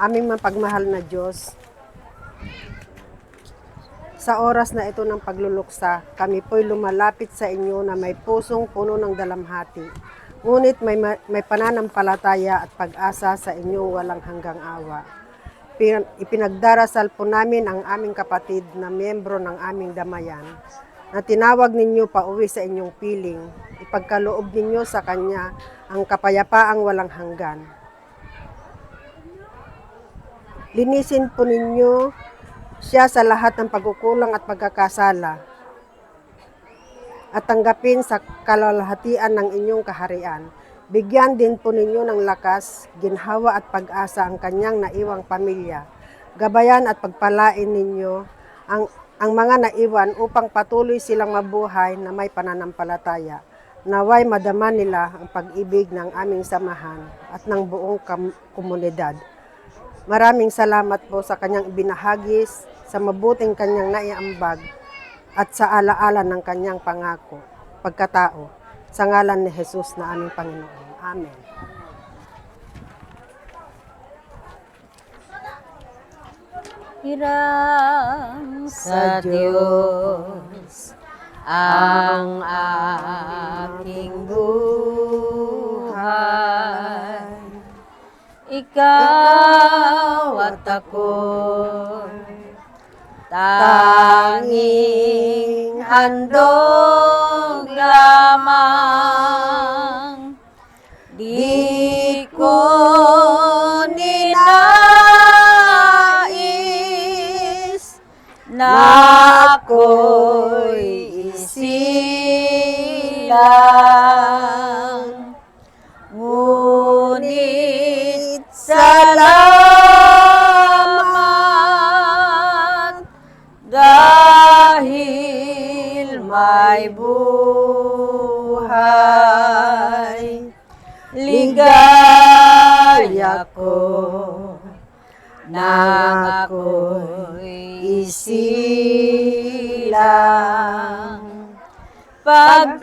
Aming mapagmahal na Diyos, sa oras na ito ng pagluluksa, kami po'y lumalapit sa inyo na may pusong puno ng dalamhati. Ngunit may, ma- may pananampalataya at pag-asa sa inyong walang hanggang awa. Pin- Ipinagdarasal po namin ang aming kapatid na miyembro ng aming damayan na tinawag ninyo pa uwi sa inyong piling. Ipagkaloob ninyo sa kanya ang kapayapaang walang hanggan. Linisin po ninyo siya sa lahat ng pagkukulang at pagkakasala at tanggapin sa kalalahatian ng inyong kaharian. Bigyan din po ninyo ng lakas, ginhawa at pag-asa ang kanyang naiwang pamilya. Gabayan at pagpalain ninyo ang, ang mga naiwan upang patuloy silang mabuhay na may pananampalataya. Naway madama nila ang pag-ibig ng aming samahan at ng buong komunidad. Maraming salamat po sa kanyang ibinahagis, sa mabuting kanyang naiambag, at sa alaala ng kanyang pangako, pagkatao, sa ngalan ni Jesus na aming Panginoon. Amen. Hirang sa Diyos ang aking buhay. Ikaw at ako tanging handog lamang. Di ko ninais na ako'y may buhay. Ligaya ko nang ako'y isilang pagkatao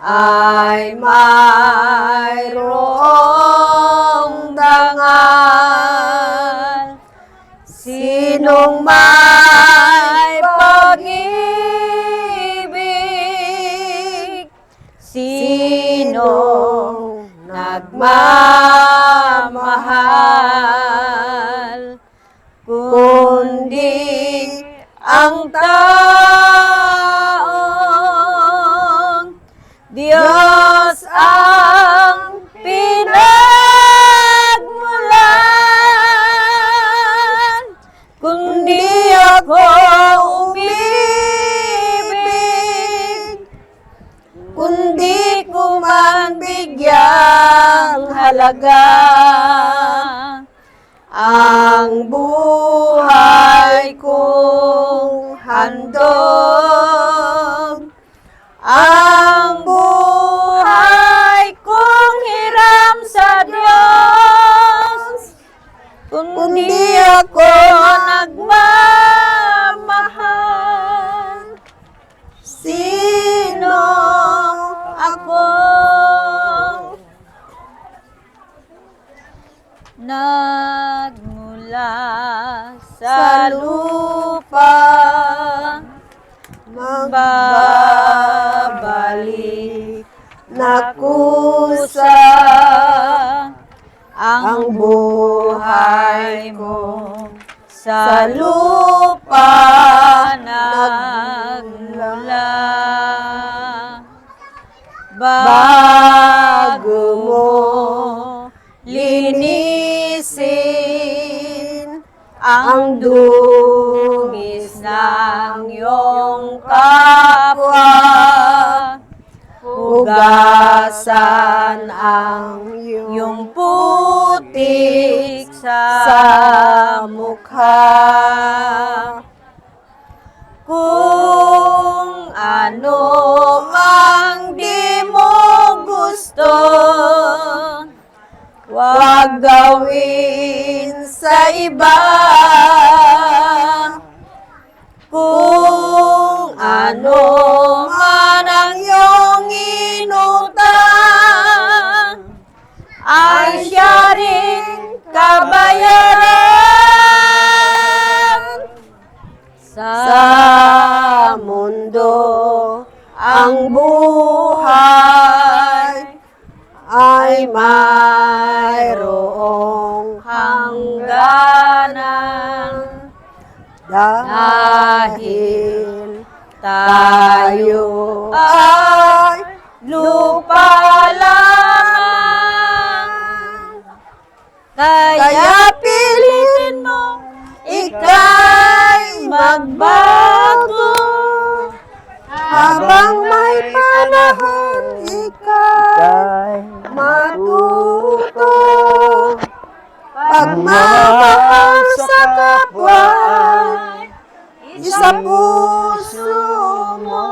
ay mayroong dangal sinong may pag-ibig? Sinong nagmamahal? Kundi ang taong bigyang halaga ang buhay kong handog. Ang buhay kong hiram sa Diyos. Kundi ako na kusa ang buhay mo sa lupa nagmula bago mo linisin ang dungis ng iyong kapwa hugasan ang iyong putik sa mukha. Kung ano ang di mo gusto Huwag gawin sa iba. Kung ano ang buhay ay mayroong hangganan dahil tayo ay lupa lamang. Kaya pilitin mo ika'y magbago. Habang may panahon ikaw matuto. Pagmamahal sa kapwa isa puso mo.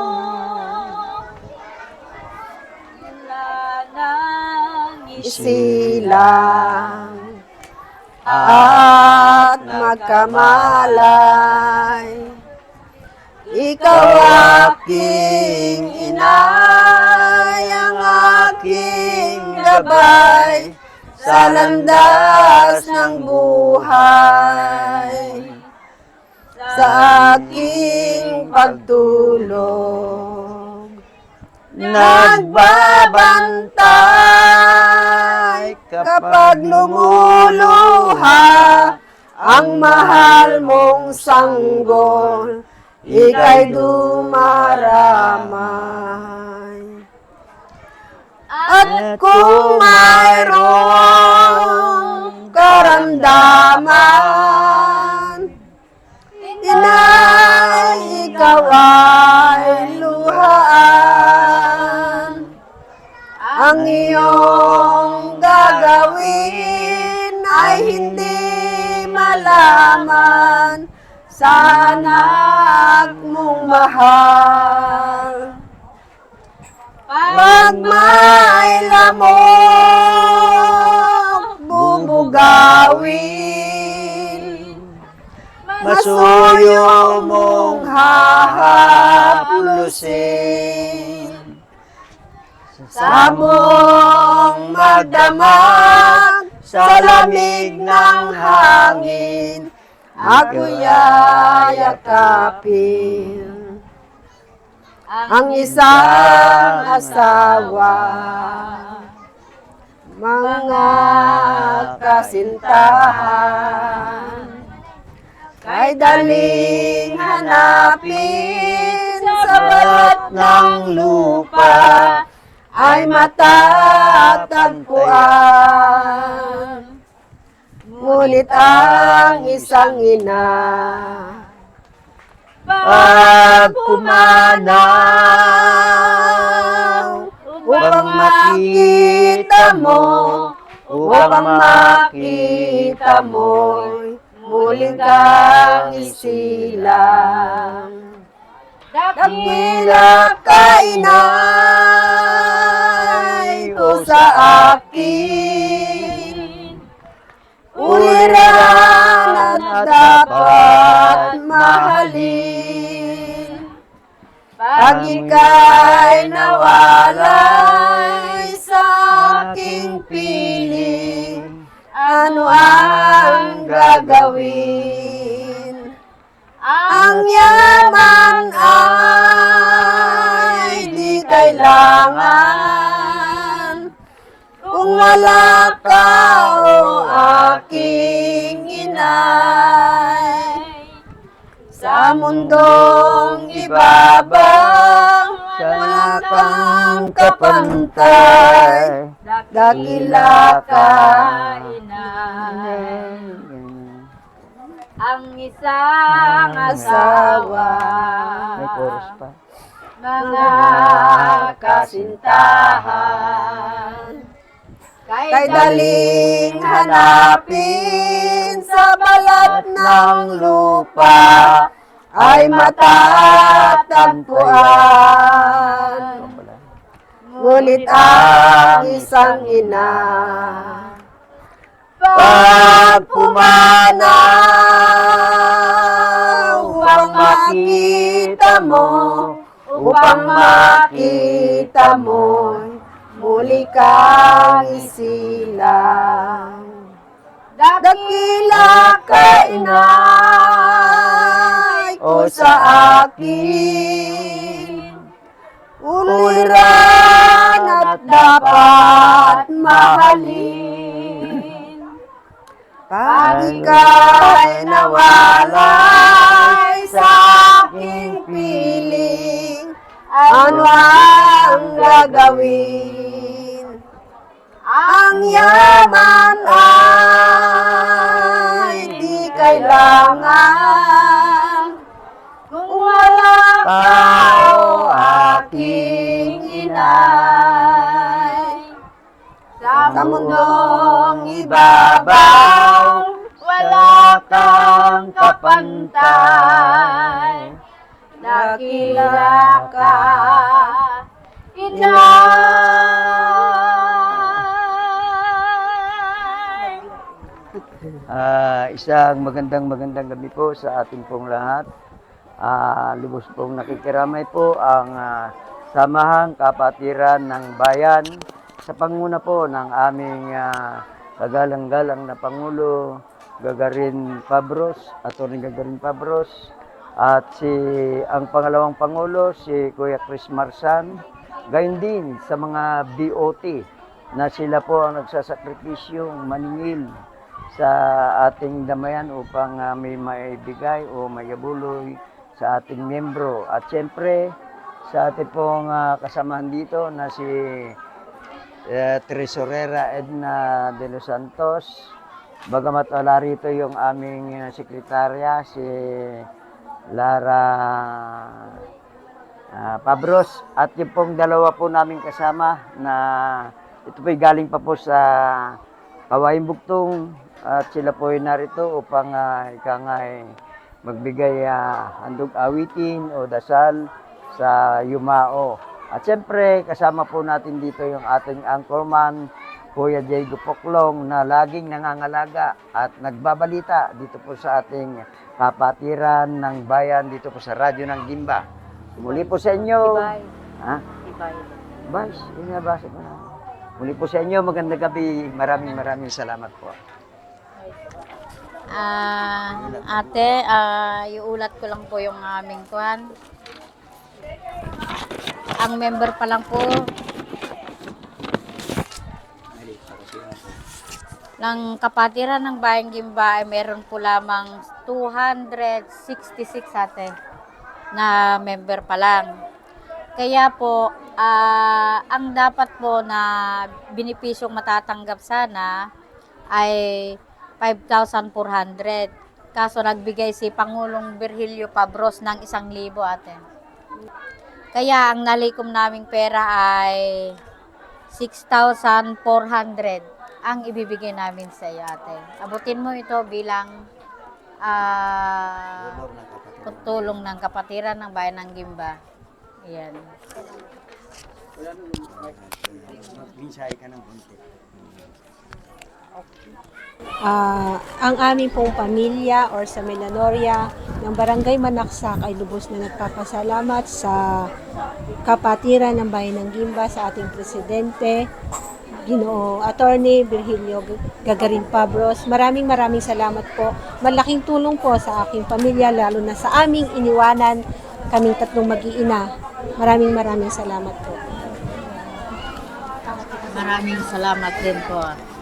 Isilang at magkamalay ikaw aking inay ang aking gabay sa landas ng buhay. Sa aking pagtulog nagbabantay kapag lumuluha ang mahal mong sanggol ika'y dumaramay at kung mayroong karamdaman Inay, ikaw ay luhaan. Ang iyong gagawin ay hindi malaman sa anak mong mahal. Pag may lamok, bubugawin. Masuyo mong hahaplusin Sa mong magdamag Sa lamig ng hangin yayakapin Ang isang asawa Mga kasintahan Kay daling hanapin sa balat ng lupa ay matatagpuan. Ngunit ang isang ina pag pumanaw upang makita mo, upang makita mo'y muling kang isilang. Dakila ka inay ko sa akin. Uliran at dapat mahalin. Pag ika'y nawalay sa aking piling, ano ang gagawin? Ang yaman wala ka o aking inay. Sa mundong ibabang wala kang kapantay. Dakila ka, inay. Ang isang asawa. May chorus pa. Mga kasintahan. Kay daling hanapin sa balat ng lupa ay matatagpuan. Ngunit ang isang ina pag pumanaw upang makita mo, upang makita mo, muli kang isilang. Dakila ka inay ko sa akin, suliran at dapat mahalin. Pag ika'y nawalay sa aking piling, ano ang gagawin? Ang yaman ay di kailangan kung wala ka o aking inay. Sa mundong ibabaw, wala kang kapantay. Dakila ka, inay. Ah, isang magandang magandang gabi po sa ating pong lahat. Ah, lubos pong nakikiramay po ang ah, Samahang Kapatiran ng Bayan sa panguna po ng aming ah, kagalang-galang na Pangulo Gagarin Pabros, Atty. Gagarin Pabros at si ang pangalawang Pangulo si Kuya Chris Marsan gayon din sa mga BOT na sila po ang nagsasakripisyong maningil sa ating damayan upang ah, may maibigay o mayabuloy sa ating miyembro. At siyempre, sa ating pong ah, kasamahan dito na si eh, Tresorera Edna de los Santos. Bagamat wala rito yung aming ah, sekretarya, si Lara ah, Pabros. At yung pong dalawa po namin kasama na ito po'y galing pa po sa Kawain Bugtong at sila po ay narito upang uh, ika nga ay magbigay ah, handog awitin o dasal sa Yumao. At siyempre, kasama po natin dito yung ating anchorman, Kuya Diego Poklong, na laging nangangalaga at nagbabalita dito po sa ating kapatiran ng bayan dito po sa Radyo ng Gimba. Muli po sa inyo. Ha? Bas, inabasa ko na. Muli po sa inyo, magandang gabi. Maraming maraming salamat po. Ah, ate, ah, iulat ko lang po yung aming kwan. Ang member pa lang po ng kapatiran ng Bayang Gimba ay meron po lamang 266 ate na member pa lang. Kaya po, ah, ang dapat po na binipisyong matatanggap sana ay 5,400. Kaso nagbigay si Pangulong Virgilio Pabros ng isang libo ate. Kaya ang nalikom naming pera ay 6,400 ang ibibigay namin sa iyo ate. Abutin mo ito bilang ah, tulong ng kapatiran ng bayan ng Gimba. Ayan. Minsahe ka ng konti. Ah, ang aming pong pamilya or sa Melanoria ng Barangay Manaksak ay lubos na nagpapasalamat sa kapatiran ng Bayan ng Gimba sa ating presidente, Ginoo Attorney Virgilio Gagarin Pabros. Maraming maraming salamat po. Malaking tulong po sa aking pamilya, lalo na sa aming iniwanan, kaming tatlong mag-iina. Maraming maraming salamat po. Maraming salamat din po.